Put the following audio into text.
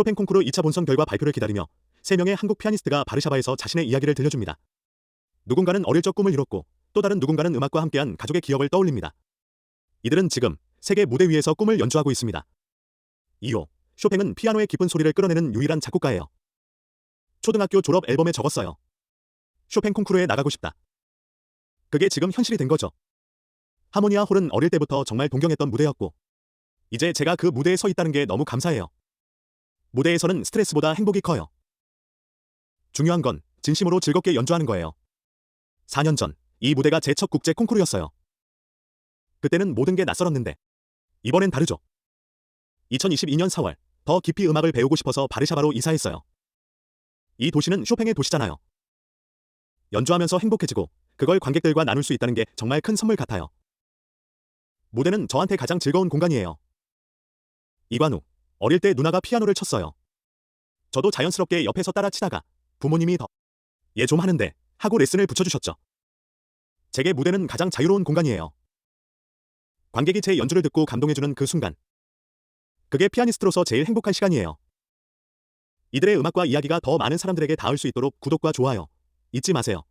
쇼팽 콩쿠르 2차 본선 결과 발표를 기다리며 3명의 한국 피아니스트가 바르샤바에서 자신의 이야기를 들려줍니다. 누군가는 어릴 적 꿈을 이뤘고 또 다른 누군가는 음악과 함께한 가족의 기억을 떠올립니다. 이들은 지금 세계 무대 위에서 꿈을 연주하고 있습니다. 2호 쇼팽은 피아노의 깊은 소리를 끌어내는 유일한 작곡가예요. 초등학교 졸업 앨범에 적었어요. 쇼팽 콩쿠르에 나가고 싶다. 그게 지금 현실이 된 거죠. 하모니아 홀은 어릴 때부터 정말 동경했던 무대였고 이제 제가 그 무대에 서 있다는 게 너무 감사해요. 무대에서는 스트레스보다 행복이 커요. 중요한 건 진심으로 즐겁게 연주하는 거예요. 4년 전, 이 무대가 제 첫 국제 콩쿠르였어요. 그때는 모든 게 낯설었는데, 이번엔 다르죠. 2022년 4월, 더 깊이 음악을 배우고 싶어서 바르샤바로 이사했어요. 이 도시는 쇼팽의 도시잖아요. 연주하면서 행복해지고, 그걸 관객들과 나눌 수 있다는 게 정말 큰 선물 같아요. 무대는 저한테 가장 즐거운 공간이에요. 이관우, 어릴 때 누나가 피아노를 쳤어요. 저도 자연스럽게 옆에서 따라 치다가 부모님이 더얘좀 하는데 하고 레슨을 붙여주셨죠. 제게 무대는 가장 자유로운 공간이에요. 관객이 제 연주를 듣고 감동해주는 그 순간. 그게 피아니스트로서 제일 행복한 시간이에요. 이들의 음악과 이야기가 더 많은 사람들에게 닿을 수 있도록 구독과 좋아요 잊지 마세요.